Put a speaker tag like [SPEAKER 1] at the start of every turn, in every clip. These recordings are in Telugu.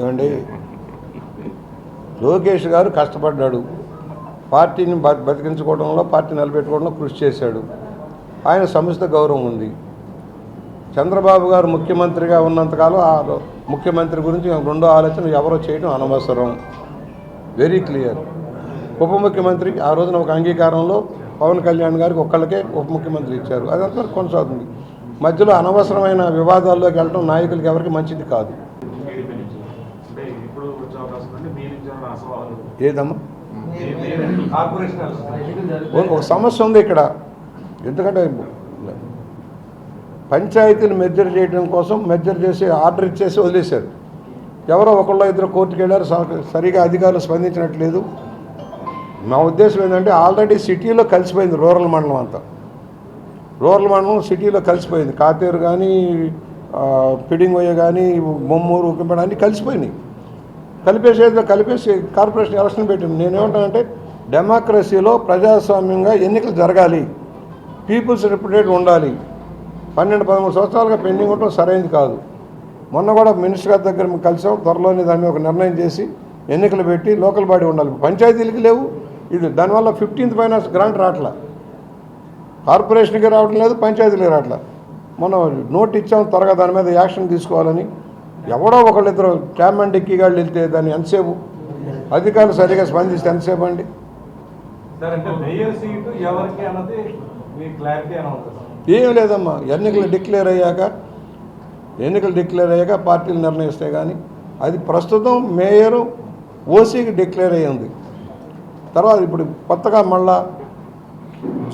[SPEAKER 1] ఏమండి? లోకేష్ గారు కష్టపడ్డాడు. పార్టీని బతికించుకోవడంలో పార్టీ నిలబెట్టుకోవడంలో కృషి చేశాడు. ఆయన సంస్థ గౌరవం ఉంది. చంద్రబాబు గారు ముఖ్యమంత్రిగా ఉన్నంతకాలం ఆ ముఖ్యమంత్రి గురించి రెండో ఆలోచన ఎవరో చేయడం అనవసరం. వెరీ క్లియర్ ఉప ముఖ్యమంత్రి ఆ రోజున ఒక అంగీకారంలో పవన్ కళ్యాణ్ గారికి ఒక్కళ్ళకే ఉప ముఖ్యమంత్రి ఇచ్చారు. అదంతా కొనసాగుతుంది. మధ్యలో అనవసరమైన వివాదాల్లోకి వెళ్ళడం నాయకులకి ఎవరికి మంచిది కాదు
[SPEAKER 2] టీడీపీ నుంచి అంటే ఇప్పుడు వచ్చే అవకాశం అంటే మీ నుంచి ఏమైనా అసలు
[SPEAKER 1] ఏదమ్మా? ఒక- సమస్య ఉంది ఇక్కడ. ఎందుకంటే పంచాయతీని మెర్జర్ చేయడం కోసం మెర్జర్ చేసి ఆర్డర్ ఇచ్చేసి వదిలేశారు. ఎవరో ఒకళ్ళో ఇద్దరు కోర్టుకు వెళ్ళారు సరిగా అధికారులు స్పందించినట్లేదు. మా ఉద్దేశం ఏంటంటే ఆల్రెడీ సిటీలో కలిసిపోయింది రూరల్ మండలం అంతా. రూరల్ మండలం సిటీలో కలిసిపోయింది. కాతేరు కానీ పిడింగోయ కానీ బొమ్మూరు ఉక్కింపేట అన్నీ కలిసిపోయినాయి. కలిపేసేది కలిపేసి కార్పొరేషన్ ఎలక్షన్ పెట్టింది. నేనేమంటానంటే డెమోక్రసీలో ప్రజాస్వామ్యంగా ఎన్నికలు జరగాలి. పీపుల్స్ రిప్రజెంటేటివ్ ఉండాలి. పన్నెండు పదమూడు సంవత్సరాలుగా పెండింగ్ ఉండటం సరైనది కాదు. మొన్న కూడా మినిస్టర్ గారి దగ్గర మేము కలిసాం. త్వరలోనే దాన్ని ఒక నిర్ణయం చేసి ఎన్నికలు పెట్టి లోకల్ బాడీ ఉండాలి. పంచాయతీలకి లేవు. ఇది దానివల్ల ఫిఫ్టీన్త్ ఫైనాన్స్ గ్రాంట్ రావట్లా. కార్పొరేషన్కి రావడం లేదు పంచాయతీలకి రావట్లా. మనం నోట్ ఇచ్చాం త్వరగా దాని మీద యాక్షన్ తీసుకోవాలని. ఎవడో ఒకళ్ళిద్దరు క్యామ్ అండ్ డిక్కీ గాళ్ళు వెళ్తే దాన్ని ఎంతసేపు? అధికారులు సరిగా స్పందిస్తే ఎంతసేపు అండి? ఏం లేదమ్మా ఎన్నికలు డిక్లేర్ అయ్యాక ఎన్నికలు డిక్లేర్ అయ్యాక పార్టీలు నిర్ణయిస్తే కానీ అది ప్రస్తుతం మేయరు ఓసీకి డిక్లేర్ అయ్యి ఉంది. తర్వాత ఇప్పుడు కొత్తగా మళ్ళా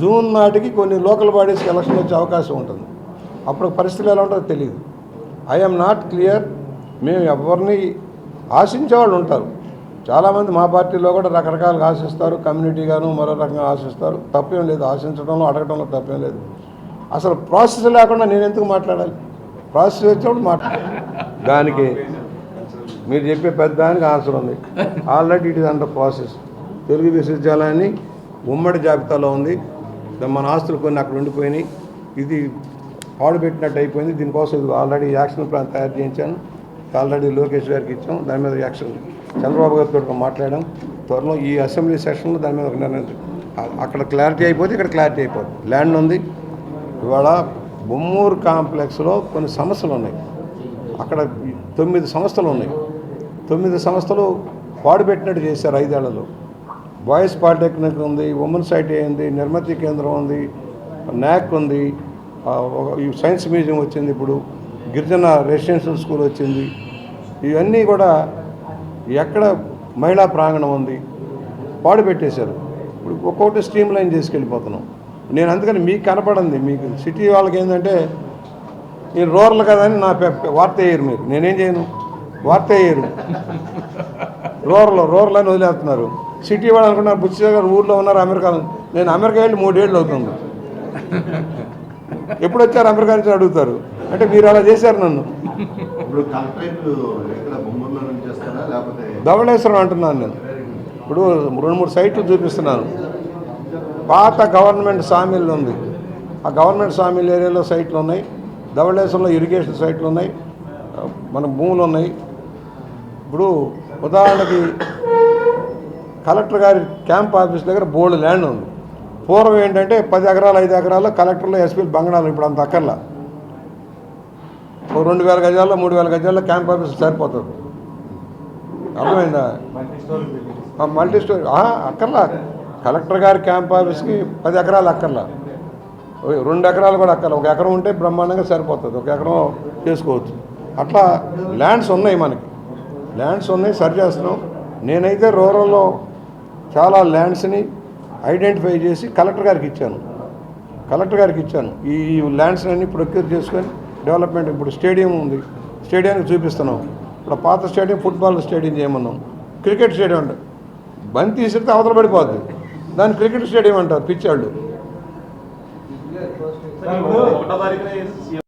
[SPEAKER 1] జూన్ నాటికి కొన్ని లోకల్ బాడీస్కి ఎలక్షన్ వచ్చే అవకాశం ఉంటుంది. అప్పుడు పరిస్థితులు ఎలా ఉంటుందో తెలియదు ఐఎమ్ నాట్ క్లియర్ మేము ఎవరిని ఆశించే వాళ్ళు ఉంటారు. చాలామంది మా పార్టీలో కూడా రకరకాలుగా ఆశిస్తారు. కమ్యూనిటీగాను మరో రకంగా ఆశిస్తారు. తప్పేం లేదు. ఆశించడంలో అడగడంలో తప్పేం లేదు. అసలు ప్రాసెస్ లేకుండా నేను ఎందుకు మాట్లాడాలి? ప్రాసెస్ వచ్చేప్పుడు మాట్లాడాలి. దానికి మీరు చెప్పే పెద్ద దానికి ఆన్సర్ ఉంది. Already it is under process. Telugu విశ్వవిద్యాలయాన్ని ఉమ్మడి జాబితాలో ఉంది. మన ఆస్తులు కొన్ని అక్కడ ఉండిపోయినాయి. ఇది ఆడబెట్టినట్టు అయిపోయింది. దీనికోసం ఇది ఆల్రెడీ యాక్షన్ ప్లాన్ తయారు చేయించాను. ఆల్రెడీ లోకేష్ గారికి ఇచ్చాం. దాని మీద యాక్షన్ చంద్రబాబు గారితో కూడా మాట్లాడాం. త్వరలో ఈ అసెంబ్లీ సెషన్లో దాని మీద ఒక నిర్ణయం అక్కడ క్లారిటీ అయిపోతే ఇక్కడ క్లారిటీ అయిపోతుంది ల్యాండ్ ఉంది. ఇవాళ బొమ్మూరు కాంప్లెక్స్లో కొన్ని సమస్యలు ఉన్నాయి. అక్కడ తొమ్మిది సంస్థలు ఉన్నాయి. తొమ్మిది సంస్థలు పాడుపెట్టినట్టు చేశారు ఐదేళ్ళలో. బాయ్స్ పాలిటెక్నిక్ ఉంది ఉమెన్స్ ఐటీ ఉంది నిర్మతి కేంద్రం ఉంది న్యాక్ ఉంది. ఈ సైన్స్ మ్యూజియం వచ్చింది ఇప్పుడు. గిరిజన రెసిడెన్షియల్ స్కూల్ వచ్చింది. ఇవన్నీ కూడా ఎక్కడ మహిళా ప్రాంగణం ఉంది పాడు పెట్టేశారు. ఇప్పుడు ఒక్కొక్కటి స్ట్రీమ్ లైన్ చేసుకెళ్ళిపోతున్నాం. నేను అందుకని మీకు కనపడింది మీకు సిటీ వాళ్ళకి ఏంటంటే నేను రూరల్ కదా అని నా వార్త వేయరు మీరు. నేనేం చేయను? వార్త వేయరు. రూరల్ రూరల్ అని వదిలేస్తున్నారు. సిటీ వాళ్ళు అనుకున్నారు బుచ్చిగా గారు ఊర్లో ఉన్నారు అమెరికాలో నేను అమెరికా వెళ్ళి మూడేళ్ళు అవుతుంది. ఎప్పుడు వచ్చారు అమెరికా నుంచి అడుగుతారు? అంటే మీరు అలా చేశారు నన్ను.
[SPEAKER 3] ఇప్పుడు
[SPEAKER 1] ధవళేశ్వరం అంటున్నాను నేను. ఇప్పుడు రెండు మూడు సైట్లు చూపిస్తున్నాను. పాత గవర్నమెంట్ సామీలు ఉంది. ఆ గవర్నమెంట్ సామిల్ ఏరియాలో సైట్లు ఉన్నాయి. ధవళేశ్వరంలో ఇరిగేషన్ సైట్లు ఉన్నాయి. మన భూములు ఉన్నాయి. ఇప్పుడు ఉదాహరణకి కలెక్టర్ గారి క్యాంప్ ఆఫీస్ దగ్గర బోర్డు ల్యాండ్ ఉంది. పూర్వం ఏంటంటే పది ఎకరాలు ఐదు ఎకరాల్లో కలెక్టర్లో ఎస్పీలు బంగళాలు ఇప్పుడు అంత అక్కర్లా. ఓ రెండు వేల గజాల్లో మూడు వేల గజాల్లో క్యాంప్ ఆఫీస్ సరిపోతుంది. అర్థమైందా?
[SPEAKER 2] మల్టీ స్టోరీ
[SPEAKER 1] అక్కర్లా. కలెక్టర్ గారి క్యాంప్ ఆఫీస్కి పది ఎకరాలు అక్కర్లా. రెండు ఎకరాలు కూడా అక్కర్లా. ఒక ఎకరం ఉంటే బ్రహ్మాండంగా సరిపోతుంది. ఒక ఎకరం చేసుకోవచ్చు. అట్లా ల్యాండ్స్ ఉన్నాయి మనకి. ల్యాండ్స్ ఉన్నాయి సరి చేస్తున్నాం. నేనైతే రూరల్లో చాలా ల్యాండ్స్ని ఐడెంటిఫై చేసి కలెక్టర్ గారికి ఇచ్చాను. కలెక్టర్ గారికి ఇచ్చాను. ఈ ల్యాండ్స్ని అన్ని ప్రొక్యూర్ చేసుకొని డెవలప్మెంట్ ఇప్పుడు స్టేడియం ఉంది. స్టేడియానికి చూపిస్తున్నాం. ఇప్పుడు పాత స్టేడియం ఫుట్బాల్ స్టేడియం చేయమన్నాం. క్రికెట్ స్టేడియం అంటే. బంతి తీసితే అవతల పడిపోద్ది. దాన్ని క్రికెట్ స్టేడియం అంటారు పిచ్చాళ్ళు.